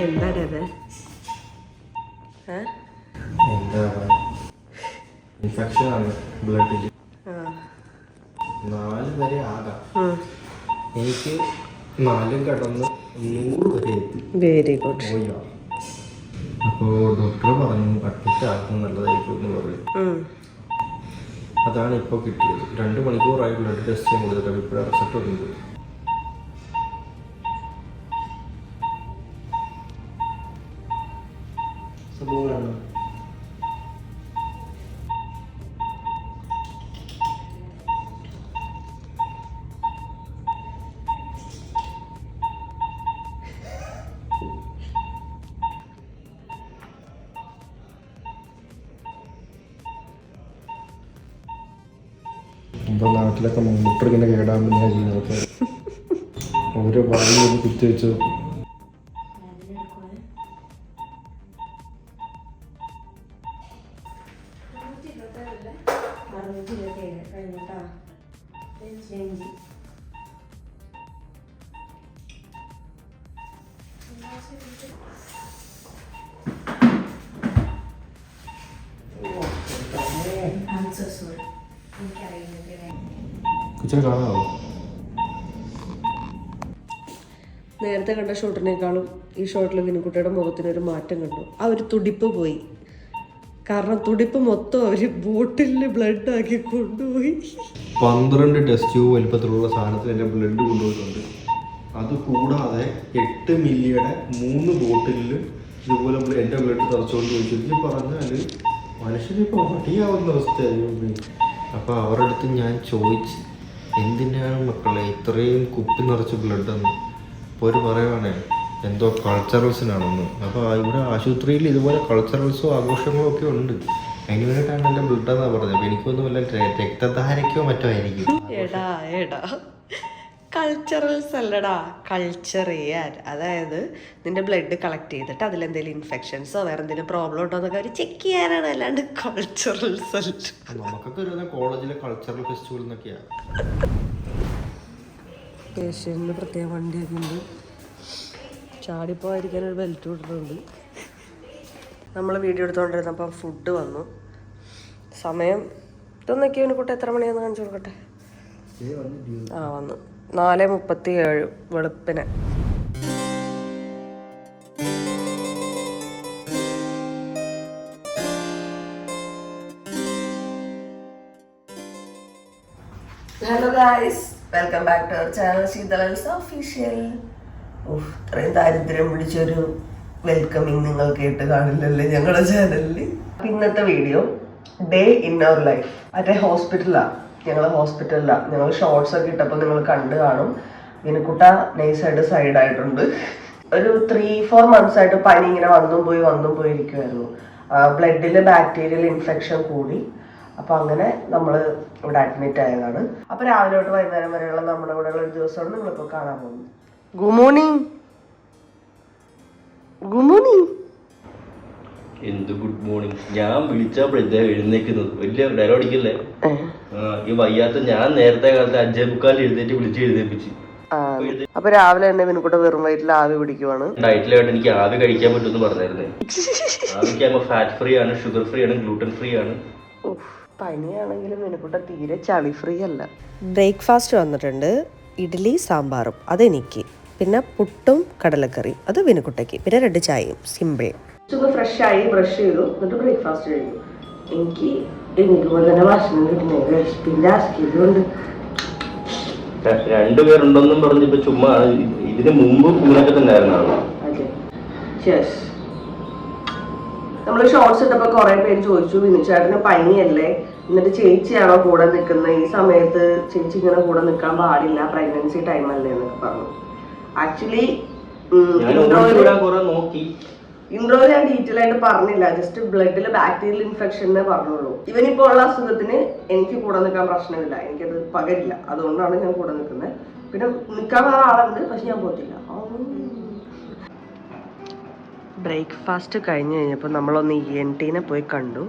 എന്താണ് അത് ഇൻഫെക്ഷൻ ആണ് ബ്ലഡിൽ ആ. നാല് വരെ ആകാം. എനിക്ക് നാലും കടന്ന് നൂറ് വരെ എത്തി. വെരി ഗുഡ് അപ്പോൾ ഡോക്ടർ പറഞ്ഞു അഡ്മിറ്റ് ആക്കുന്നത് നല്ലതായിരിക്കും എന്ന് പറയും അതാണ് ഇപ്പോൾ കിട്ടിയത്. രണ്ട് മണിക്കൂറായി ബ്ലഡ് ടെസ്റ്റ് ചെയ്യാൻ കൊടുത്തിട്ട് ഇപ്പോഴും റിസൾട്ട് വന്നത്. നാട്ടിലൊക്കെ മുട്ടിങ്ങനെ കേടാൻ പിന്നെ ഓരോ ഭാഗം കുത്തിവെച്ചു കുത്തി വെച്ച്. കാണാമോ നേരത്തെ കണ്ട ഷോട്ടിനേക്കാളും ഈ ഷോട്ടിൽ വിനുക്കുട്ടിയുടെ മുഖത്തിനൊരു മാറ്റം കണ്ടു. ആ ഒരു തുടിപ്പ് പോയി. കാരണം തുടിപ്പ് മൊത്തം അവർ ബോട്ടിലിൽ ബ്ലഡ് ആക്കി കൊണ്ടുപോയി. പന്ത്രണ്ട് ടെസ്റ്റ് ട്യൂബ് വലിപ്പത്തിലുള്ള സാധനത്തിൽ എന്റെ ബ്ലഡ് കൊണ്ടുപോയിട്ടുണ്ട്. അത് കൂടാതെ എട്ട് മില്ലിയുടെ മൂന്ന് ബോട്ടിലിൽ ഇതുപോലെ എന്റെ എന്റെ ബ്ലഡ് തറച്ചുകൊണ്ട് പോയി. ചുരുക്കി പറഞ്ഞാൽ മനുഷ്യനിപ്പോൾ മടിയാവുന്ന അവസ്ഥയായി അപ്പൊ അവരുടെ അടുത്ത് ഞാൻ ചോദിച്ച് എന്തിനാണ് മക്കളെ ഇത്രയും കുപ്പി നിറച്ച് ബ്ലഡ് എന്ന് ഇപ്പോൾ അവർ പറയുവാണേ എന്തോ കൾച്ചറൽസിനാണെന്ന് അപ്പോൾ ഇവിടെ ആശുപത്രിയിൽ ഇതുപോലെ കൾച്ചറൽസോ ആഘോഷങ്ങളോ ഒക്കെ ഉണ്ട്. അതിന് വേണ്ടിയിട്ടാണ് എന്റെ ബ്ലഡ് എന്നാണ് പറഞ്ഞത്. എനിക്കൊന്നും വല്ല രക്തധാരയ്ക്കോ മറ്റോ ആയിരിക്കും. കൾച്ചറൽസ് അല്ലടാ കൾച്ചർ ചെയ്യാൻ അതായത് നിന്റെ ബ്ലഡ് കളക്ട് ചെയ്തിട്ട് അതിലെന്തെങ്കിലും ഇൻഫെക്ഷൻസോ വേറെ എന്തെങ്കിലും പ്രോബ്ലം ഉണ്ടോ എന്നൊക്കെ അവർ ചെക്ക് ചെയ്യാനാണ് അല്ലാണ്ട് കൾച്ചറൽസ് അല്ല നമുക്കൊക്കെ കോളേജിലെ കൾച്ചറൽ ഫെസ്റ്റിവൽ എന്നൊക്കെയാണ് പ്രത്യേക വണ്ടിയൊക്കെ ഉണ്ട്. ചാടിപ്പോയിരിക്കാൻ ഒരു ബെൽറ്റ് ഇട്ടിട്ടുണ്ട് നമ്മൾ വീഡിയോ എടുത്തുകൊണ്ടിരുന്നപ്പം ഫുഡ് വന്നു. സമയം ഇതൊന്നൊക്കെ കൂട്ടം എത്ര മണിയാന്ന് കാണിച്ചു കൊടുക്കട്ടെ? ആ വന്നു. നാല് മുപ്പത്തി ഏഴ് വെളുപ്പിന്. Hello guys welcome back to our channel Sheethalan's official oh ഇത്രയും ദാരിദ്ര്യം പിടിച്ചൊരു വെൽക്കമിങ് നിങ്ങൾ കേട്ട് കാണില്ലല്ലേ ഞങ്ങളുടെ ചാനലിൽ ഇന്നത്തെ video day in our life at ഹോസ്പിറ്റലാണ് ഞങ്ങൾ ഹോസ്പിറ്റലിലാണ് ഞങ്ങൾ ഷോർട്സ് ഒക്കെ ഇട്ടപ്പോൾ നിങ്ങൾ കണ്ടു കാണും. വിനുക്കുട്ട നൈസായിട്ട് സൈഡായിട്ടുണ്ട് ഒരു ത്രീ ഫോർ മന്ത്സ് ആയിട്ട് പനി ഇങ്ങനെ വന്നും പോയി വന്നും പോയി ഇരിക്കുമായിരുന്നു ബ്ലഡിൽ ബാക്ടീരിയൽ ഇൻഫെക്ഷൻ കൂടി. അപ്പൊ അങ്ങനെ നമ്മൾ ഇവിടെ അഡ്മിറ്റ് ആയതാണ്. അപ്പൊ രാവിലെ തൊട്ട് വൈകുന്നേരം വരെയുള്ള നമ്മുടെ കൂടെ ഉള്ള ഒരു ദിവസമാണ് നിങ്ങളിപ്പോ കാണാൻ പോകുന്നത് ഗുഡ് മോർണിംഗ് ഗുഡ് മോർണിംഗ് എന്ത് ഗുഡ് മോർണിംഗ് ഞാൻ വിളിച്ചാ എഴുന്നേക്കുന്നത്. വലിയ ആ ഈ വയ്യാത്ത ഞാൻ നേരത്തെ കാലത്ത് അഞ്ചേ മുക്കാലിൽ എഴുന്നേറ്റ് വിളിച്ച് എഴുന്നേപ്പിച്ച്. അപ്പൊ രാവിലെ തന്നെ പിന്നെ വെറും വയറ്റിൽ ആവി പിടിക്കുവാണ്. ഡയറ്റിലായിട്ട് എനിക്ക് ആവി കഴിക്കാൻ പറ്റുമെന്ന് പറഞ്ഞായിരുന്നേ. ആവിക്കാകുമ്പോൾ ഫാറ്റ് ഫ്രീ ആണ് ഷുഗർ ഫ്രീ ആണ് ഗ്ലൂട്ടൻ ഫ്രീ ആണ്. ഉഫ്, പനിയാണെങ്കിലും മിനുക്കുട്ട തീരെ ചളി ഫ്രീ അല്ല. ബ്രേക്ക്ഫാസ്റ്റ് വന്നിട്ടുണ്ട് ഇഡ്ഡലി സാമ്പാറും അതെനിക്ക്. പിന്നെ പുട്ടും കടലക്കറി അത് വിനുക്കുട്ടയ്ക്ക് പിന്നെ രണ്ട് ചായയും സിമ്പിൾ. ഫ്രഷ് ആയി ബ്രഷ് ചെയ്തു എന്നിട്ട് ബ്രേക്ക്ഫാസ്റ്റ് കഴിഞ്ഞു. എനിക്ക് തന്നെ ഭക്ഷണം കിട്ടുന്നത് രണ്ടുപേരുണ്ടെന്നും പറഞ്ഞിപ്പോ ചുമ്മാ ഇതിന് മുമ്പ് കൂടൊക്കെ തന്നെയായിരുന്നു നമ്മൾ ഷോർട്സ് ഇട്ടപ്പോ കുറെ പേര് ചോദിച്ചു വിനുചേട്ടന് പനിയല്ലേ? എന്നിട്ട് ചേച്ചിയാണോ കൂടെ നിൽക്കുന്നത് ഈ സമയത്ത് ചേച്ചി ഇങ്ങനെ കൂടെ നിൽക്കാൻ പാടില്ല പ്രഗ്നൻസി ടൈം അല്ലേ? എന്നൊക്കെ പറഞ്ഞു. ആക്ച്വലി നോക്കി. ഇൻട്രോ ഞാൻ ഡീറ്റെയിൽ ആയിട്ട് പറഞ്ഞില്ല. ജസ്റ്റ് ബ്ലഡിൽ ബാക്ടീരിയൽ ഇൻഫെക്ഷൻ എന്നേ പറഞ്ഞുള്ളൂ. ഇവനിപ്പോ ഉള്ള അസുഖത്തിന് എനിക്ക് കൂടെ നിൽക്കാൻ പ്രശ്നമില്ല. എനിക്കത് പകരില്ല. അതുകൊണ്ടാണ് ഞാൻ കൂടെ നിൽക്കുന്നത് പിന്നെ നിൽക്കാൻ ആളുണ്ട് പക്ഷെ ഞാൻ പോത്തില്ല ബ്രേക്ക്ഫാസ്റ്റ് കഴിഞ്ഞ് കഴിഞ്ഞപ്പോൾ നമ്മളൊന്ന് ഇ എൻ ടീനെ പോയി കണ്ടു.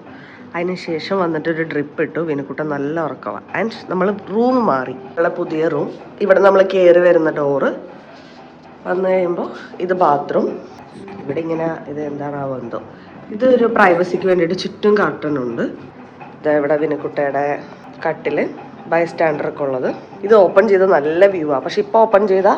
അതിന് ശേഷം വന്നിട്ട് ഒരു ഡ്രിപ്പ് ഇട്ടു. വിനക്കുട്ട നല്ല ഉറക്കമാണ് ആൻഡ് നമ്മൾ റൂം മാറി. നമ്മളെ പുതിയ റൂം ഇവിടെ നമ്മൾ കയറി വരുന്ന ഡോറ് വന്നു കഴിയുമ്പോൾ ഇത് ബാത്റൂം ഇവിടെ ഇങ്ങനെ ഇത് എന്താണാവോ എന്തോ. ഇതൊരു പ്രൈവസിക്ക് വേണ്ടിയിട്ട് ചുറ്റും കർട്ടൺ ഉണ്ട്. ഇത് ഇവിടെ വിനുക്കുട്ടയുടെ കട്ടിൽ ബൈ സ്റ്റാൻഡർ ഒക്കെ ഉള്ളത്. ഇത് ഓപ്പൺ ചെയ്ത നല്ല വ്യൂ ആ. പക്ഷെ ഇപ്പൊ ഓപ്പൺ ചെയ്ത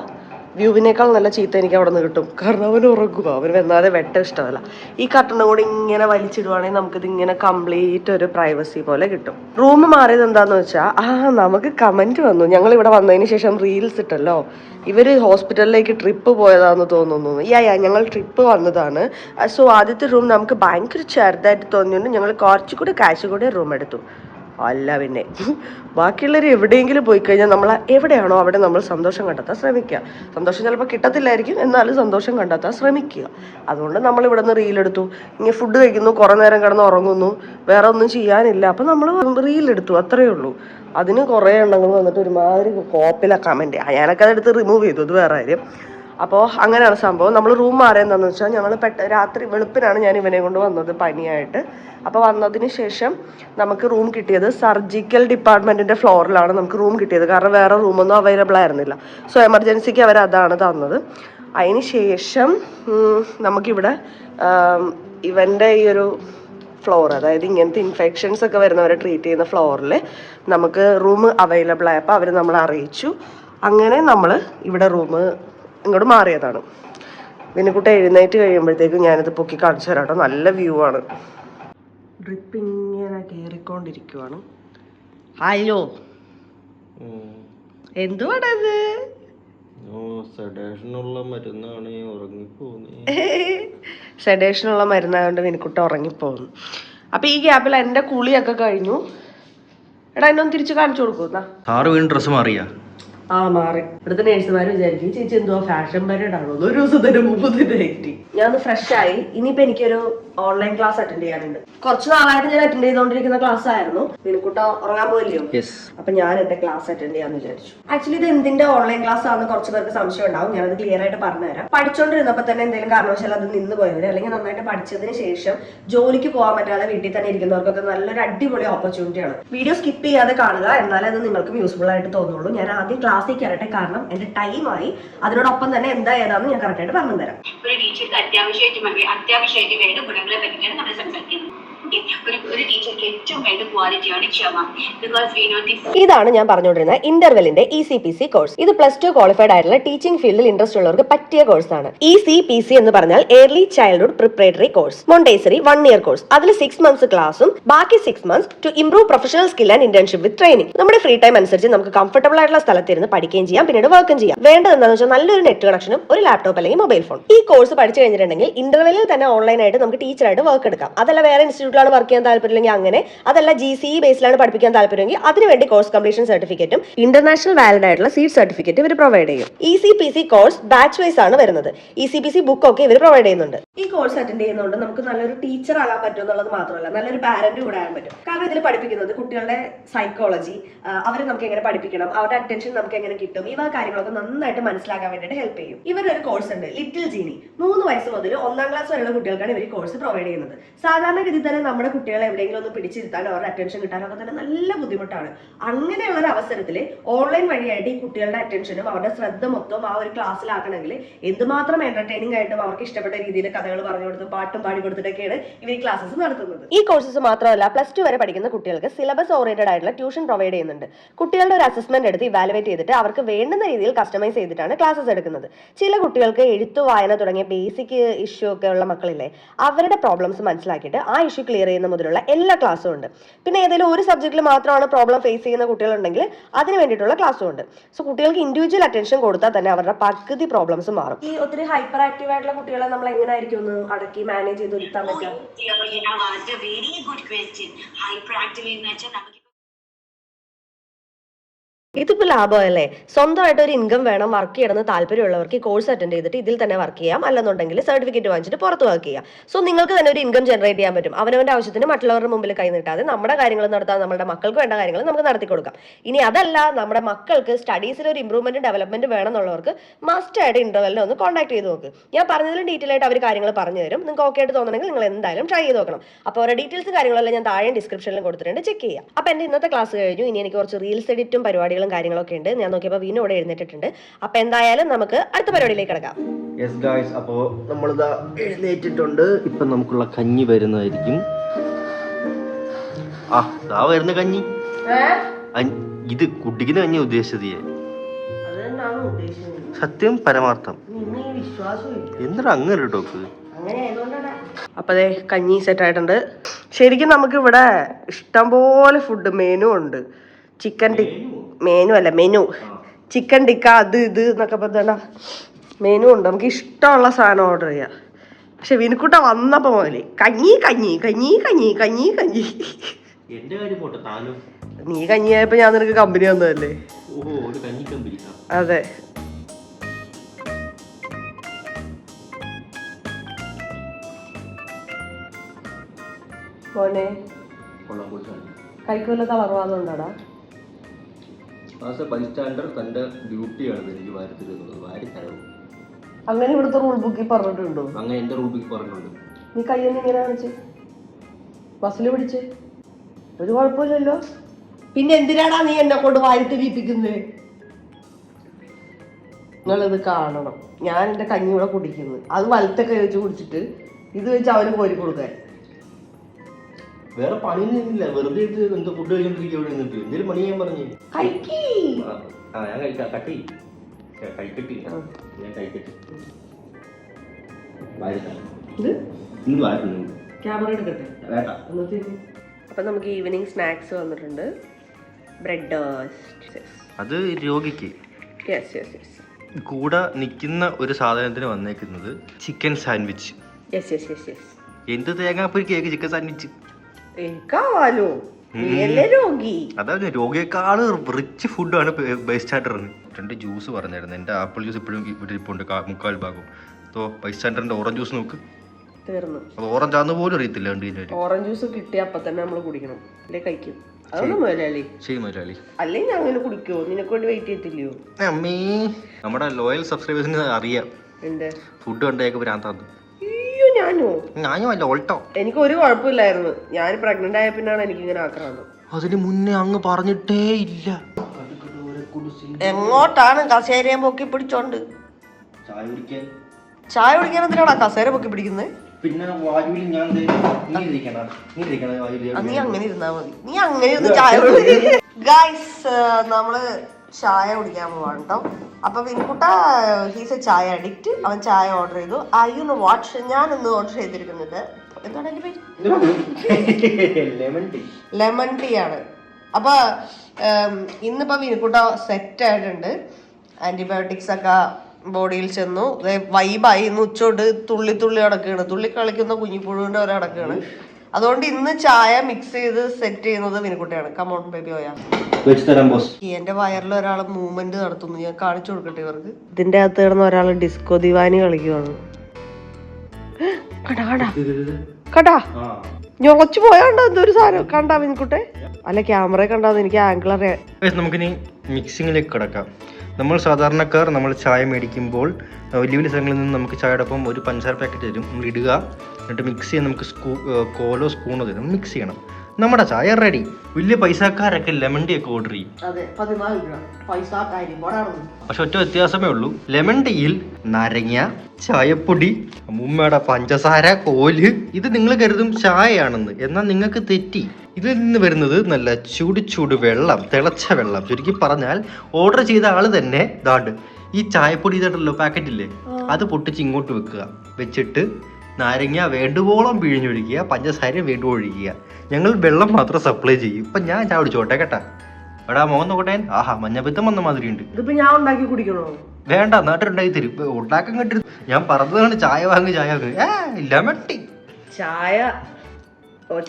വ്യൂവിനേക്കാൾ നല്ല ചീത്ത എനിക്ക് അവിടെ നിന്ന് കിട്ടും. കാരണം അവൻ ഉറങ്ങുക അവന് വന്നാതെ വെട്ട ഇഷ്ടമല്ല. ഈ കട്ടണം കൂടി ഇങ്ങനെ വലിച്ചിടുവാണെങ്കിൽ നമുക്കിത് ഇങ്ങനെ കംപ്ലീറ്റ് ഒരു പ്രൈവസി പോലെ കിട്ടും. റൂം മാറിയത് എന്താന്ന് വെച്ചാൽ ആ നമുക്ക് കമന്റ് വന്നു. ഞങ്ങൾ ഇവിടെ വന്നതിന് ശേഷം റീൽസ് ഇട്ടല്ലോ. ഇവർ ഹോസ്പിറ്റലിലേക്ക് ട്രിപ്പ് പോയതാന്ന് തോന്നുന്നു. യാ യാ ഞങ്ങൾ ട്രിപ്പ് വന്നതാണ്. സോ ആദ്യത്തെ റൂം നമുക്ക് ഭയങ്കര ചെറുതായിട്ട് തോന്നിയുണ്ട് ഞങ്ങൾ കുറച്ചുകൂടി കാശ് കൂടി റൂം എടുത്തു. അല്ല പിന്നെ. ബാക്കിയുള്ളവർ എവിടെയെങ്കിലും പോയി കഴിഞ്ഞാൽ നമ്മൾ എവിടെയാണോ അവിടെ നമ്മൾ സന്തോഷം കണ്ടെത്താൻ ശ്രമിക്കുക. സന്തോഷം ചിലപ്പോൾ കിട്ടത്തില്ലായിരിക്കും എന്നാലും സന്തോഷം കണ്ടെത്താൻ ശ്രമിക്കുക. അതുകൊണ്ട് നമ്മൾ ഇവിടെ നിന്ന് റീലെടുത്തു ഇങ്ങനെ ഫുഡ് കഴിക്കുന്നു കുറേ നേരം കിടന്ന് ഉറങ്ങുന്നു. വേറെ ഒന്നും ചെയ്യാനില്ല. അപ്പം നമ്മൾ റീലെടുത്തു അത്രയേ ഉള്ളൂ. അതിന് കുറേ എണ്ണങ്ങൾ വന്നിട്ട് ഒരുമാതിരി കോപ്പില കമന്റ് ഞാനൊക്കെ അതെടുത്ത് റിമൂവ് ചെയ്തു. അത് വേറെ കാര്യം. അപ്പോൾ അങ്ങനെയാണ് സംഭവം. നമ്മൾ റൂം മാറിയെന്താണെന്ന് വെച്ചാൽ ഞങ്ങൾ പെട്ട രാത്രി വെളുപ്പിനാണ് ഞാൻ ഇവനെ കൊണ്ട് വന്നത് പനിയായിട്ട്. അപ്പോൾ വന്നതിന് ശേഷം നമുക്ക് റൂം കിട്ടിയത് സർജിക്കൽ ഡിപ്പാർട്ട്മെന്റിന്റെ ഫ്ലോറിലാണ് നമുക്ക് റൂം കിട്ടിയത്. കാരണം വേറെ റൂമൊന്നും അവൈലബിൾ ആയിരുന്നില്ല. സോ എമർജൻസിക്ക് അവർ അതാണ് തന്നത്. അതിന് ശേഷം നമുക്കിവിടെ ഇവന്റെ ഈ ഒരു ഫ്ലോർ അതായത് ഇങ്ങനത്തെ ഇൻഫെക്ഷൻസ് ഒക്കെ വരുന്നവരെ ട്രീറ്റ് ചെയ്യുന്ന ഫ്ലോറിൽ നമുക്ക് റൂം അവൈലബിൾ ആയപ്പോൾ അവർ നമ്മളെ അറിയിച്ചു. അങ്ങനെ നമ്മൾ ഇവിടെ റൂം ഇങ്ങോട്ട് മാറിയതാണ്. വിനുക്കുട്ട എഴുന്നേറ്റ് കഴിയുമ്പോഴത്തേക്കും ഞാനിത് പൊക്കി കാണിച്ചു തരാം കേട്ടോ. നല്ല വ്യൂ ആണ്. ഡ്രിപ്പ് ഇങ്ങനെ കയറിക്കൊണ്ടിരിക്കുവാണ് ഹലോ എന്തുവാണത് സെഡേഷനുള്ള മരുന്നാണ്. ഉറങ്ങിപ്പോന്നേ സെഡേഷനുള്ള മരുന്നായതുകൊണ്ട് വിനുക്കുട്ട ഉറങ്ങിപ്പോകുന്നു. അപ്പൊ ഈ ഗ്യാപ്പിൽ എന്റെ കുളിയൊക്കെ കഴിഞ്ഞു. എടാ എന്നൊന്ന് തിരിച്ചു കാണിച്ചു കൊടുക്കുന്ന സാറ് വീണ്ടും ഡ്രസ്സ് മാറിയാ? ആ മാറി. ഇവിടുത്തെ നേഴ്സുമാർ വിചാരിക്കും "ഈ ചേച്ചി എന്തോ ഫാഷൻ പരേഡ് ആണോ? ഒരു ദിവസം തന്നെ എത്തി ഞാൻ ഫ്രഷ് ആയി. ഇനിയിപ്പോ എനിക്കൊരു ഓൺലൈൻ ക്ലാസ് അറ്റൻഡ് ചെയ്യാറുണ്ട്. കുറച്ചു നാളായിട്ട് ഞാൻ അറ്റൻഡ് ചെയ്തുകൊണ്ടിരിക്കുന്ന ക്ലാസ് ആയിരുന്നു. വിനുക്കുട്ട ഉറങ്ങാൻ പോയില്ലയോ? അപ്പൊ ഞാൻ എന്റെ ക്ലാസ് അറ്റൻഡ് ചെയ്യാന്ന് വിചാരിച്ചു. ആക്ച്വലി ഇത് എന്തിന്റെ ഓൺലൈൻ ക്ലാസ് ആണെന്ന് കുറച്ച് പേർക്ക് സംശയം ഉണ്ടാവും. ഞാനത് ക്ലിയർ ആയിട്ട് പറഞ്ഞുതരാം പഠിച്ചോണ്ടിരുന്നപ്പോ തന്നെ എന്തെങ്കിലും കാരണവശാൽ അത് നിന്ന് പോയവര് അല്ലെങ്കിൽ നന്നായിട്ട് പഠിച്ചതിന് ശേഷം ജോലിക്ക് പോകാൻ പറ്റാതെ വീട്ടിൽ തന്നെ ഇരിക്കുന്നവർക്കൊക്കെ നല്ലൊരു അടിപൊളി ഓപ്പർച്യൂണിറ്റി ആണ്. വീഡിയോ സ്കിപ്പ് ചെയ്യാതെ കാണുക എന്നാലേ അത് നിങ്ങൾക്കും യൂസ്ഫുൾ ആയിട്ട് തോന്നുള്ളൂ. ഞാൻ ആദ്യം ക്ലാസ്സിൽ കയറട്ടെ കാരണം എന്റെ ടൈമായി അതിനോടൊപ്പം തന്നെ എന്താ ഏതാന്ന് ഞാൻ കറക്റ്റായിട്ട് പറഞ്ഞു തരാം. ഒരു ടീച്ചർക്ക് അത്യാവശ്യമായിട്ട് അത്യാവശ്യമായിട്ട് വേണ്ട problema que tienen a veces me ഇതാണ് ഞാൻ പറഞ്ഞുകൊണ്ടിരുന്ന ഇന്റർവെലിന്റെ E C P C course ഇത് പ്ലസ് ടു ക്വാളിഫൈഡ് ആയിട്ടുള്ള ടീച്ചിങ് ഫീൽഡിൽ ഇൻട്രസ്റ്റ് ഉള്ളവർക്ക് പറ്റിയ കോഴ്സാണ് ഇ സി പി സി എന്ന് പറഞ്ഞാൽ early childhood preparatory course Montessori one year course അതിൽ സിക്സ് മന്ത്സ് ക്ലാസും ബാക്കി six months to improve professional skill and internship with training നമ്മുടെ ഫ്രീ ടൈം അനുസരിച്ച് നമുക്ക് കംഫർട്ടബിൾ ആയിട്ടുള്ള സ്ഥലത്തിരുന്ന് പഠിക്കുകയും ചെയ്യാം പിന്നീട് വർക്കും ചെയ്യാം. വേണ്ടത് എന്താണെന്ന് വെച്ചാൽ നല്ലൊരു നെറ്റ് കണക്ഷനും ഒരു ലാപ്ടോപ്പ് അല്ലെങ്കിൽ മൊബൈൽ ഫോൺ ഈ കോഴ്സ് പഠിച്ചു കഴിഞ്ഞിട്ടുണ്ടെങ്കിൽ ഇന്റർവെല്ലിൽ തന്നെ ഓൺലൈനായിട്ട് നമുക്ക് ടീച്ചറായിട്ട് വർക്ക് എടുക്കാം. അതല്ല വേറെ ഇൻസ്റ്റിറ്റ്യൂട്ടിലാണ് വർക്ക് ചെയ്യാൻ താല്പര്യമില്ലെങ്കിൽ അങ്ങനെ അതല്ല ജി സി ബേസിലാണ് പഠിപ്പിക്കാൻ താല്പര്യമെങ്കിൽ അതിനുവേണ്ടി കോഴ്സ് കംപ്ലീഷൻ സർട്ടിഫിക്കറ്റും ഇന്റർനാഷണൽ വാലിഡ് ആയിട്ടുള്ള സീറ്റ് സർട്ടിഫിക്കറ്റ് ഇവർ പ്രൊവൈഡ് ചെയ്യും. E C P C course batch wise ആണ് വരുന്നത്. E C P C book ഒക്കെ ഇവർ പ്രൊവൈഡ് ചെയ്യുന്നുണ്ട്. ഈ കോഴ്സ് അറ്റൻഡ് ചെയ്യുന്നതുകൊണ്ട് നമുക്ക് നല്ലൊരു ടീച്ചർ ആകാൻ പറ്റും എന്നുള്ളത് മാത്രമല്ല നല്ലൊരു പാരന്റ് കൂടെ ആകാൻ പറ്റും. കാരണം ഇതിൽ പഠിപ്പിക്കുന്നത് കുട്ടികളുടെ സൈക്കോളജി അവരെ നമുക്ക് എങ്ങനെ പഠിപ്പിക്കണം അവരുടെ അറ്റൻഷൻ നമുക്ക് എങ്ങനെ കിട്ടും ഇവ കാര്യങ്ങളൊക്കെ നന്നായിട്ട് മനസ്സിലാക്കാൻ വേണ്ടിയിട്ട് ഹെൽപ്പ് ചെയ്യും. ഇവരുടെ ഒരു കോഴ്സ് ഉണ്ട് ലിറ്റിൽ ജീനി മൂന്ന് വയസ്സ് മുതൽ ഒന്നാം ക്ലാസ് വരെയുള്ള കുട്ടികൾക്കാണ് ഇവർ കോഴ്സ് പ്രൊവൈഡ് ചെയ്യുന്നത്. സാധാരണഗതി തന്നെ നമ്മുടെ കുട്ടികളെ എവിടെയെങ്കിലും ഒന്ന് പിടിച്ചിരുത്താനോ അവരുടെ അറ്റൻഷൻ കിട്ടാനോ ഒക്കെ തന്നെ നല്ല ബുദ്ധിമുട്ടാണ്. അങ്ങനെയുള്ള ഒരു അവസരത്തിൽ ഓൺലൈൻ വഴിയായിട്ട് ഈ കുട്ടികളുടെ അറ്റൻഷനും അവരുടെ ശ്രദ്ധ മൊത്തം ആ ഒരു ക്ലാസ്സിലാക്കണമെങ്കിൽ എന്തുമാത്രം എന്റർടൈനിങ് ആയിട്ടും അവർക്ക് ഇഷ്ടപ്പെട്ട രീതിയിൽ കഥകൾ പറഞ്ഞു കൊടുത്തും പാട്ടും പാടി കൊടുത്തിട്ടൊക്കെയാണ് ഇവർ ക്ലാസ്സസ് നടത്തുന്നത്. ഈ കോഴ്സസ് മാത്രമല്ല പ്ലസ് ടു വരെ പഠിക്കുന്ന കുട്ടികൾക്ക് സിലബസ് ഓറിയന്റഡ് ആയിട്ടുള്ള ട്യൂഷൻ പ്രൊവൈഡ് ചെയ്യുന്നുണ്ട്. കുട്ടികളുടെ ഒരു അസസ്മെന്റ് എടുത്ത് ഇവാലുവേറ്റ് ചെയ്തിട്ട് അവർക്ക് വേണ്ടുന്ന രീതിയിൽ കസ്റ്റമൈസ് ചെയ്തിട്ടാണ് ക്ലാസ്സസ് എടുക്കുന്നത്. ചില കുട്ടികൾക്ക് എഴുത്തു വായന തുടങ്ങിയ ബേസിക് ഇഷ്യൂ ഒക്കെ ഉള്ള മക്കളില്ലേ അവരുടെ പ്രോബ്ലംസ് മനസ്സിലാക്കിയിട്ട് ആ ഇഷ്യൂ ക്ലിയർ ചെയ്യുന്ന മുതലുള്ള എല്ലാ ക്ലാസ്സും ഉണ്ട് പിന്നെ ഏതെങ്കിലും ഒരു സബ്ജക്റ്റിൽ മാത്രമാണ് പ്രോബ്ലം ഫേസ് ചെയ്യുന്ന കുട്ടികളുണ്ടെങ്കിൽ അതിന് വേണ്ടിയിട്ടുള്ള ക്ലാസ്സും ഉണ്ട് സോ കുട്ടികൾക്ക് ഇൻഡിവിജ്വൽ അറ്റൻഷൻ കൊടുത്താൽ തന്നെ അവരുടെ പകുതി പ്രോബ്ലംസ് മാറും ഈ ഒത്തിരി ഹൈപ്പർ ആക്റ്റീവ് ആയിട്ടുള്ള കുട്ടികളെ നമ്മൾ എങ്ങനെയായിരിക്കും ഒന്ന് അടക്കി മാനേജ് ചെയ്ത് ഇരുത്താൻ പറ്റുക ഇതിപ്പോ ലാഭമല്ലേ? സ്വന്തമായിട്ട് ഒരു ഇൻകം വേണം വർക്ക് ചെയ്യണമെന്ന് താല്പര്യമുള്ളവർക്ക് ഈ കോഴ്സ് അറ്റൻഡ് ചെയ്തിട്ട് ഇതിൽ തന്നെ വർക്ക് ചെയ്യാം. അല്ലെന്നുണ്ടെങ്കിൽ സർട്ടിഫിക്കറ്റ് വാങ്ങിച്ചിട്ട് പുറത്ത് വർക്ക് ചെയ്യാം. സോ നിങ്ങൾക്ക് തന്നെ ഒരു ഇൻകം ജനറേറ്റ് ചെയ്യാൻ പറ്റും. അവനവന്റെ ആവശ്യത്തിന് മറ്റുള്ളവരുടെ മുമ്പിൽ കൈ നീട്ടാതെ നമ്മുടെ കാര്യങ്ങൾ നടത്താൻ നമ്മുടെ മക്കൾക്ക് വേണ്ട കാര്യങ്ങൾ നമുക്ക് നടത്തി കൊടുക്കാം. ഇനി അതല്ല നമ്മുടെ മക്കൾക്ക് സ്റ്റഡീസിൽ ഒരു ഇമ്പ്രൂവ്മെന്റ് ഡെവലപ്മെന്റ് വേണമെന്നുള്ളവർക്ക് മസ്റ്റ് ആയിട്ട് ഇന്റർവെല്ലിനെ ഒന്ന് കോൺടാക്ട് ചെയ്ത് നോക്ക്. ഞാൻ പറഞ്ഞതിലും ഡീറ്റെയിൽ ആയിട്ട് അവർ കാര്യങ്ങൾ പറഞ്ഞു തരും. നിങ്ങൾക്ക് ഓക്കെ ആയിട്ട് തോന്നണമെങ്കിൽ നിങ്ങൾ എന്തായാലും ട്രൈ ചെയ്ത് നോക്കണം. അപ്പോൾ അവരുടെ ഡീറ്റെയിൽസ് കാര്യങ്ങളെല്ലാം ഞാൻ താഴെ ഡിസ്ക്രിപ്ഷനിൽ കൊടുത്തിട്ടുണ്ട്. ചെക്ക് ചെയ്യാം. അപ്പോൾ എന്റെ ഇന്നത്തെ ക്ലാസ് കഴിഞ്ഞു. ഇനി എനിക്ക് കുറച്ച് റീൽസ് എഡിറ്റും പരിപാടികളും കാര്യങ്ങളൊക്കെ ഉണ്ട്. ഞാൻ നോക്കിയപ്പോൾ വീണ്ടും ഇവിടെ എഴുന്നേറ്റിട്ടുണ്ട്. അപ്പോൾ എന്തായാലും നമുക്ക് അടുത്ത പരിപാടിയിലേക്ക് കിടക്കാം. യെസ് ഗായ്സ് അപ്പോൾ നമ്മളിതാ എഴുന്നേറ്റിട്ടുണ്ട്. ഇപ്പം നമുക്കുള്ള കഞ്ഞി വരുന്നതായിരിക്കും. ആ ദാ വരുന്ന കഞ്ഞി. ഇത് കുട്ടിക്കുന്ന കഞ്ഞി ഉദ്ദേശിച്ചത് സത്യം പരമാർത്ഥം. എന്തിനാ അങ്ങനെ ടോക്ക് ആയതുകൊണ്ടാണ് അപ്പൊ അതെ കഞ്ഞി സെറ്റ് ആയിട്ടുണ്ട്. ശരിക്കും നമുക്ക് ഇവിടെ ഇഷ്ടംപോലെ ഫുഡ് മെനു ഉണ്ട്. ചിക്കൻ ടി മെനു അല്ല മെനു ചിക്കൻ ടിക്ക അത് ഇത് എന്നൊക്കെ പറഞ്ഞാ മെനു ഉണ്ട്. നമുക്ക് ഇഷ്ടമുള്ള സാധനം ഓർഡർ ചെയ്യാം. പക്ഷെ വിനുക്കുട്ട വന്നപ്പോ മുതൽ കഞ്ഞി കഞ്ഞി കഞ്ഞി കഞ്ഞി കഞ്ഞി കഞ്ഞി. നീ കഞ്ഞിയായപ്പോ ഞാൻ നിനക്ക് കമ്പനി വന്നതല്ലേ? അതെ. മോനെ കൈക്കൊല്ല തളർവാന്നുണ്ടാടാ ആസ് എ ബൈസ്റ്റാൻഡർ തന്റെ ഡ്യൂട്ടിയാണ് എനിക്ക് വാരി തരുന്നത് വാരി തരവും അങ്ങനെ ഇവിടുത്തെ റൂൾ ബുക്കിൽ പറഞ്ഞിട്ടുണ്ടോ? അങ്ങനെ എന്റെ ബുക്കിൽ പറഞ്ഞിട്ടുണ്ട്. നീ കയ്യിൽ ഇങ്ങനെ കാണിച്ച്. ബസ്സിൽ പിടിച്ച്. ഒരു കുഴപ്പമില്ലല്ലോ. പിന്നെ എന്തിനാടാ നീ എന്നെ കൊണ്ട് വാരിത്തിരിപ്പിക്കുന്നത് നിങ്ങളിത് കാണണം. ഞാൻ എന്റെ കഞ്ഞിവിടെ കുടിക്കുന്നത് കുടിക്കുന്നു. അത് വലത്തെ കൈ വെച്ച് കുടിച്ചിട്ട് ഇത് വെച്ച് അവന് കോരി കൊടുക്കാൻ. വേറെ പണിയൊന്നുമില്ല വെറുതെ ഇത് എന്താ ഫുഡ് കഴിച്ചോണ്ടിരിക്കുക ഇവിടെ നിന്നിട്ട് എന്തേലും പണി ഞാൻ പറഞ്ഞു. കഴിക്കേ. ആ ഞാൻ കഴിക്കാം. കട്ടി കഴിക്കട്ടി ഞാൻ കഴിക്കട്ടി അപ്പൊ ക്യാമറ എടുക്കട്ടെ? നമുക്ക് ഈവനിങ് സ്നാക്സ് വന്നിട്ടുണ്ട്. ബ്രെഡ് അത് രോഗിക്ക്. യെസ് യെസ് യെസ് കൂടെ നിൽക്കുന്ന ഒരു സാധനത്തിന് വന്നേക്കുന്നത് chicken sandwich yes yes yes yes എന്ത് തേങ്ങാപ്പൊരി കേക്ക് ചിക്കൻ സാൻഡ്വിച്ച് എനിക്കാവാലോ. രോഗി. അതായത് രോഗിയെക്കാൾ റിച്ച് ഫുഡാണ് ബൈസ് സ്റ്റാൻഡറിന് രണ്ട് ജ്യൂസ് പറഞ്ഞായിരുന്നു. എന്റെ ആപ്പിൾ ജ്യൂസ് ഇപ്പോഴും ഇവിടെ ഇരിപ്പുണ്ട് മുക്കാൽ ഭാഗം അപ്പോൾ ബൈസ്റ്റാൻഡറിന്റെ ഓറഞ്ച് ജ്യൂസ് നോക്ക്. തീർന്നു. അത് ഓറഞ്ച് ആണെന്ന് പോലും അറിയത്തില്ല കണ്ടു ഓറഞ്ച് ജ്യൂസ് കിട്ടിയ അപ്പൊ തന്നെ നമ്മൾ കുടിക്കണം. അല്ലേ കഴിക്കും. നമ്മുടെ ലോയൽ സബ്സ്ക്രൈബേഴ്സിന് അറിയാം. ഫുഡ് കണ്ടേക്ക് ഭ്രാന്താന്ന് ഞാനോ? ഞാനും അല്ല ഓൾട്ടോ എനിക്ക് ഒരു കുഴപ്പമില്ലായിരുന്നു. ഞാൻ പ്രഗ്നന്റ് ആയ പിന്നാണ് എനിക്ക് ഇങ്ങനെ ആക്രാന്തം അതിന് മുന്നേ അങ്ങ് പറഞ്ഞിട്ടേ ഇല്ല. എങ്ങോട്ടാണ് കസേരയെ പൊക്കി പിടിച്ചോണ്ട്? ചായ കുടിക്കാൻ. ചായ കുടിക്കാൻ എന്തിനാടാ കസേര പൊക്കി പിടിക്കുന്നത് പിന്നെ വായുവിൽ ഞാൻ ഇരിക്കണം. ഇരിക്കണം വായുവിൽ. നീ അങ്ങനെ ഇരുന്നാ മതി. നീ അങ്ങനെ ഇരുന്ന് ചായ ഗൈസ് നമ്മൾ ചായ കുടിക്കാൻ പോവാണ് കേട്ടോ അപ്പൊ വിൻകുട്ട ഹീസ് എ ചായ അഡിക്റ്റ് അവൻ ചായ ഓർഡർ ചെയ്തു. അയ്യൊന്ന് വാച്ച് ഞാനൊന്ന് ഓർഡർ ചെയ്തിരിക്കുന്നത്. എന്താണ് പേര്? Lemon tea. ആണ്. അപ്പൊ ഇന്നിപ്പോ വിൻകുട്ട സെറ്റ് ആയിട്ടുണ്ട്. ആന്റിബയോട്ടിക്സ് ഒക്കെ ബോഡിയിൽ ചെന്നു. വൈബായി ഇന്ന് ഉച്ചോട്ട് തുള്ളി തുള്ളി അടക്കുകയാണ് തുള്ളി കളിക്കുന്ന കുഞ്ഞിപ്പുഴുവിന്റെ ഒരു അടക്കുകയാണ് അതുകൊണ്ട് ഇന്ന് ചായ മിക്സ് ചെയ്ത് സെറ്റ് ചെയ്യുന്നത് വിനുക്കുട്ടിയാണ് കമോൺ ബേബി ഓയാ എന്റെ വയറിൽ ഒരാൾ മൂവ്മെന്റ് നടത്തുന്നു. ഞാൻ കാണിച്ചു കൊടുക്കട്ടെ ഇവർക്ക്? ഇതിന്റെ അകത്ത് കിടന്ന ഒരാൾ ഡിസ്കോ ദിവാനി കളിക്കുവാണ്. കടാ കടാ. കണ്ടാ ആ. ഞൊളച്ചു പോയാണ്ടോ എന്തൊരു സാധനം? കണ്ടാ വിനുക്കുട്ടെ അല്ല ക്യാമറ കണ്ടാന്ന് എനിക്ക് ആംഗിൾ അറിയാം നമുക്കിനി മിക്സിങ്ങിലേക്ക് കിടക്കാം. നമ്മൾ സാധാരണക്കാർ നമ്മൾ ചായ മേടിക്കുമ്പോൾ വലിയ വലിയ സ്ഥലങ്ങളിൽ നിന്ന് നമുക്ക് ചായയുടെ ഒപ്പം ഒരു പഞ്ചസാര പാക്കറ്റ് തരും. നമ്മൾ ഇടുക. എന്നിട്ട് മിക്സ് ചെയ്യാൻ നമുക്ക് സ്കൂ കോലോ സ്പൂണോ തരും മിക്സ് ചെയ്യണം. നമ്മുടെ ചായ റെഡി വലിയ പൈസക്കാരൊക്കെ ലെമൺ ടീ ഒക്കെ ഓർഡർ ചെയ്യും. പക്ഷെ ഒറ്റ വ്യത്യാസമേ ഉള്ളൂ. ലെമൺ ടീയിൽ നാരങ്ങ ചായപ്പൊടി അമ്മൂമ്മയുടെ പഞ്ചസാര കോൽ ഇത് നിങ്ങൾ കരുതും ചായയാണെന്ന്. എന്നാൽ നിങ്ങൾക്ക് തെറ്റി. ഇതിൽ നിന്ന് വരുന്നത് നല്ല ചൂട് ചൂട് വെള്ളം തിളച്ച വെള്ളം. ചുരുക്കി പറഞ്ഞാൽ ഓർഡർ ചെയ്ത ആൾ തന്നെ ദാണ്ട് ഈ ചായപ്പൊടി ഇതുണ്ടല്ലോ പാക്കറ്റില്ലേ അത് പൊട്ടിച്ച് ഇങ്ങോട്ട് വെക്കുക. വെച്ചിട്ട് നാരങ്ങ വേണ്ടുവോളം പിഴിഞ്ഞൊഴിക്കുക പഞ്ചസാര വേണ്ടുവോളം ഒഴിക്കുക. ഞങ്ങൾ വെള്ളം മാത്രം സപ്ലൈ ചെയ്യും. ഇപ്പം ഞാൻ ചായ കുടിച്ചോട്ടെ കേട്ടാ. എടാ മോൻ നോക്കട്ടെ. ആഹാ മഞ്ഞപ്പിത്തം വന്ന മാതിരി ഉണ്ട്. ഇതിപ്പോ ഞാൻ ഉണ്ടാക്കി കുടിക്കണോ? വേണ്ട നാട്ടിലുണ്ടാക്കി തരും. ഉണ്ടാക്കാൻ കിട്ടരുത് ഞാൻ പറഞ്ഞതാണ് ചായ വാങ്ങി ചായ വാങ്ങി. ഏ ഇല്ല മട്ടി ചായ.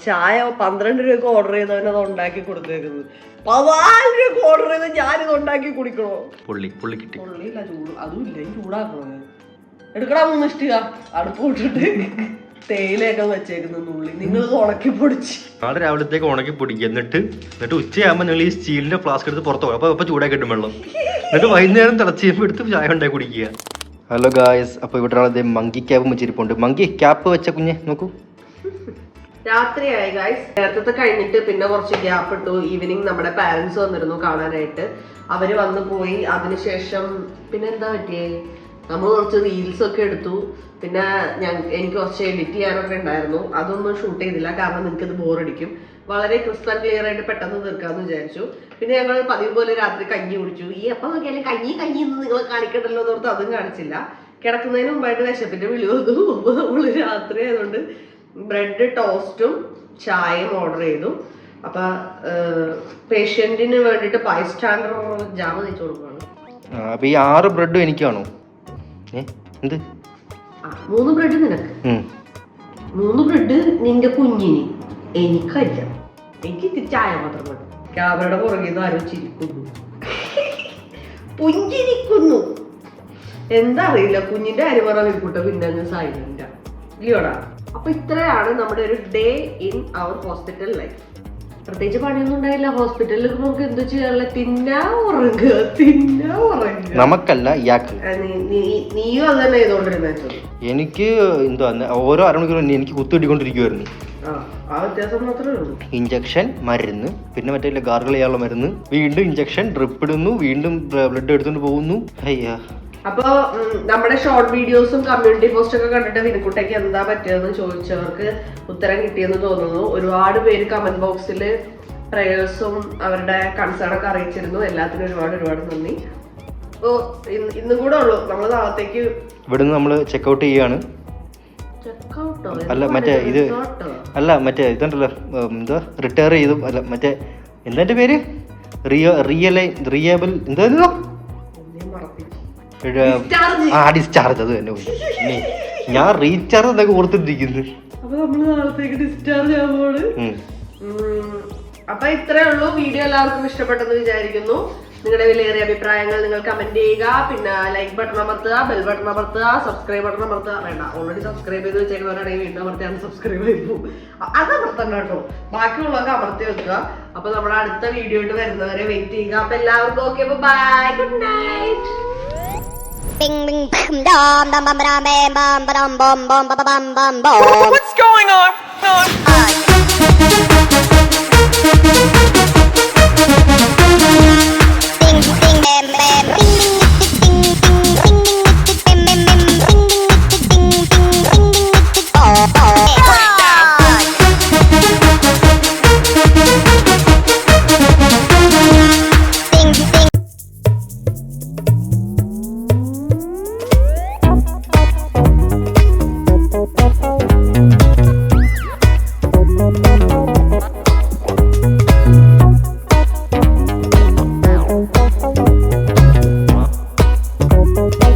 ചായ പന്ത്രണ്ട് രൂപ ഓർഡർ ചെയ്തവൻ അത് ഉണ്ടാക്കി കൊടുത്തേക്കുന്നത്. പതിനാല് രൂപ ഓർഡർ ചെയ്ത് ഞാനിത് ഉണ്ടാക്കി കുടിക്കണോ? പുള്ളി പുള്ളി കിട്ടി. പൊള്ളിയില്ല ചൂട് അതും ഇല്ല ചൂടാക്കണോ? എടുക്കടാ മൂന്ന് ഇഷ്ടിക. അടുപ്പ് വിട്ടിട്ട് തേയിലയൊക്കെ വെച്ചേക്കുന്നു ഉള്ളി നിങ്ങൾ ഉണക്കി പൊടിച്ച്. നാളെ രാവിലത്തേക്ക് ഉണക്കി പൊടിക്കുക എന്നിട്ട് എന്നിട്ട് ഉച്ചയാകുമ്പോൾ നിങ്ങൾ ഈ സ്റ്റീലിന്റെ ഫ്ലാസ്ക് എടുത്ത് പുറത്ത് പോകും അപ്പോൾ അപ്പോൾ ചൂടാക്കി കിട്ടും വെള്ളം. എന്നിട്ട് വൈകുന്നേരം തിളച്ച് കഴിയുമ്പോൾ എടുത്ത് ചായ ഉണ്ടാക്കി കുടിക്കുക. ഹലോ ഗായസ് അപ്പോൾ ഇവിടെ ഒരാളെ മങ്കി ക്യാബ് വെച്ചിരിപ്പുണ്ട് മങ്കി ക്യാപ്പ് വെച്ച കുഞ്ഞെ നോക്കൂ. രാത്രിയായി ഗായ്സ് നേരത്തെ കഴിഞ്ഞിട്ട് പിന്നെ കുറച്ച് ഗ്യാപ്പ് ഇട്ടു. ഈവനിങ് നമ്മുടെ പാരന്റ്സ് വന്നിരുന്നു കാണാനായിട്ട്. അവർ വന്നു പോയി. അതിനുശേഷം പിന്നെ എന്താ പറ്റിയേ? നമ്മൾ കുറച്ച് റീൽസ് ഒക്കെ എടുത്തു. പിന്നെ ഞാൻ എനിക്ക് കുറച്ച് എഡിറ്റ് ചെയ്യാനൊക്കെ ഉണ്ടായിരുന്നു. അതൊന്നും ഷൂട്ട് ചെയ്തില്ല. കാരണം നിങ്ങൾക്ക് ഇത് ബോറടിക്കും വളരെ ക്രിസ്റ്റൽ ക്ലിയർ ആയിട്ട് പെട്ടെന്ന് തീർക്കാമെന്ന് വിചാരിച്ചു. പിന്നെ ഞങ്ങൾ പതിവ് പോലെ രാത്രി കഞ്ഞി കുടിച്ചു. ഈ അപ്പം നോക്കിയാലും കഞ്ഞി കഞ്ഞി എന്ന് നിങ്ങൾ കാണിക്കണ്ടല്ലോ എന്ന് ഓർത്ത് അതും കാണിച്ചില്ല. കിടക്കുന്നതിന് മുമ്പായിട്ട് വിശപ്പിന്റെ വിളി വന്നു. അപ്പോൾ നമ്മൾ രാത്രി ആയതുകൊണ്ട് ബ്രെഡ് ടോസ്റ്റും ചായയും ഓർഡർ ചെയ്തു. അപ്പൊ പേഷ്യന്റിന് വേണ്ടിയിട്ട് ഫൈവ് സ്റ്റാൻഡർ ജാമ തയ്ച്ചു കൊടുക്കുകയാണ് അപ്പൊ ഈ ആറ് ബ്രെഡും എനിക്കാണോ എന്ത്? ആ, മൂന്ന് ബ്രെഡ് നിനക്ക്. മൂന്ന് ബ്രെഡ് നിന്റെ കുഞ്ഞിന്. എനിക്കല്ല. എനിക്ക് ഇത്തിരി ചായ മാത്രം മതി. ക്യാമറയുടെ പുറകിൽ നിന്ന് ആലോചിച്ചിരിക്കുന്നു ചിരിക്കുന്നു. പുഞ്ചിരിക്കുന്നു എന്താ അറിയില്ല. കുഞ്ഞിന്റെ കാര്യം പറഞ്ഞ വിൽക്കൂട്ട പിന്നെ സൈലന്റ് ഇല്ലയോടാ അപ്പൊ ഇത്രയാണ് നമ്മുടെ ഒരു day in our hospital life പ്രത്യേകിച്ച് പണിയൊന്നും ഉണ്ടായില്ല. ഹോസ്പിറ്റലിൽ നമുക്ക് എന്ത് ചെയ്യാനുള്ള? തിന്നാ ഉറങ്ങുക തിന്നാ ഉറങ്ങുക നമുക്കല്ല ഇയാൾക്ക്. നീയും അത് തന്നെ എനിക്ക് എന്തോ ഓരോ അരമണിക്കൂർ എനിക്ക് കുത്തിട്ടിക്കൊണ്ടിരിക്കുമായിരുന്നു ഇഞ്ചക്ഷൻ മരുന്ന് പിന്നെ മറ്റേ ഗാർഗിൾ ചെയ്യാനുള്ള മരുന്ന്. വീണ്ടും ഇഞ്ചക്ഷൻ ഡ്രിപ്പ് ഇടുന്നു. വീണ്ടും ബ്ലഡ് എടുത്തുകൊണ്ട് പോകുന്നു. അയ്യാ. അപ്പൊ നമ്മുടെ ഷോർട്ട് വീഡിയോസും കമ്മ്യൂണിറ്റി പോസ്റ്റ് ഒക്കെ കണ്ടിട്ട് വിനുക്കുട്ടയ്ക്ക് എന്താ പറ്റിയതെന്ന് ചോദിച്ചവർക്ക് ഉത്തരം കിട്ടിയെന്ന് തോന്നുന്നു. ഒരുപാട് പേര് കമന്റ് ബോക്സിൽ പ്രയേഴ്സും അവരുടെ കൺസേൺ ഒക്കെ അറിയിച്ചിരുന്നു. എല്ലാത്തിനും ഒരുപാട് ഒരുപാട് നന്ദി. അപ്പോ ഇന്ന് കൂടെ ഉള്ളൂ. നമ്മൾ നാളത്തേക്ക് ഇവിടുന്ന് നമ്മൾ ചെക്കൗട്ട് ചെയ്യാണ് അല്ല മറ്റേ ഇത് അല്ല മറ്റേ ഇതുണ്ടല്ലോ എന്താ റിട്ടയർ ചെയ്തു. അല്ല മറ്റേ എന്താ പേര്? റിയോ റിയലൈ റിയബിൾ എന്താ. ആ ഡിസ്ചാർജ് അത് തന്നെ പോയി. ഞാൻ റീചാർജ് എന്നൊക്കെ ഓർത്തിട്ടിരിക്കുന്നു അപ്പൊ നമ്മൾ നാളത്തേക്ക് ഡിസ്ചാർജ്. ഉം, അപ്പൊ ഇത്രേ ഉള്ളൂ. വീഡിയോ എല്ലാവർക്കും ഇഷ്ടപ്പെട്ടെന്ന് വിചാരിക്കുന്നു. നിങ്ങളുടെ വിലയേറിയ അഭിപ്രായങ്ങൾ നിങ്ങൾ കമന്റ് ചെയ്യുക. പിന്നെ ലൈക്ക് ബട്ടൺ അമർത്തുക ബെൽ ബട്ടൺ അമർത്തുക സബ്സ്ക്രൈബ് ബട്ടൺ അമർത്തുക. വേണ്ട ഓൾറെഡി സബ്സ്ക്രൈബ് ചെയ്ത് വെച്ചേക്കുന്നവരാണെങ്കിൽ വീണ്ടും അമർത്തിയാണ് സബ്സ്ക്രൈബ് ചെയ്തു അത് അമർത്തണ്ട കേട്ടോ. ബാക്കിയുള്ളതൊക്കെ അമർത്തി വെക്കുക. അപ്പൊ നമ്മുടെ അടുത്ത വീഡിയോ ആയിട്ട് വരുന്നവരെ വെയിറ്റ് ചെയ്യുക. അപ്പൊ എല്ലാവർക്കും okay bye good night What's going on? on?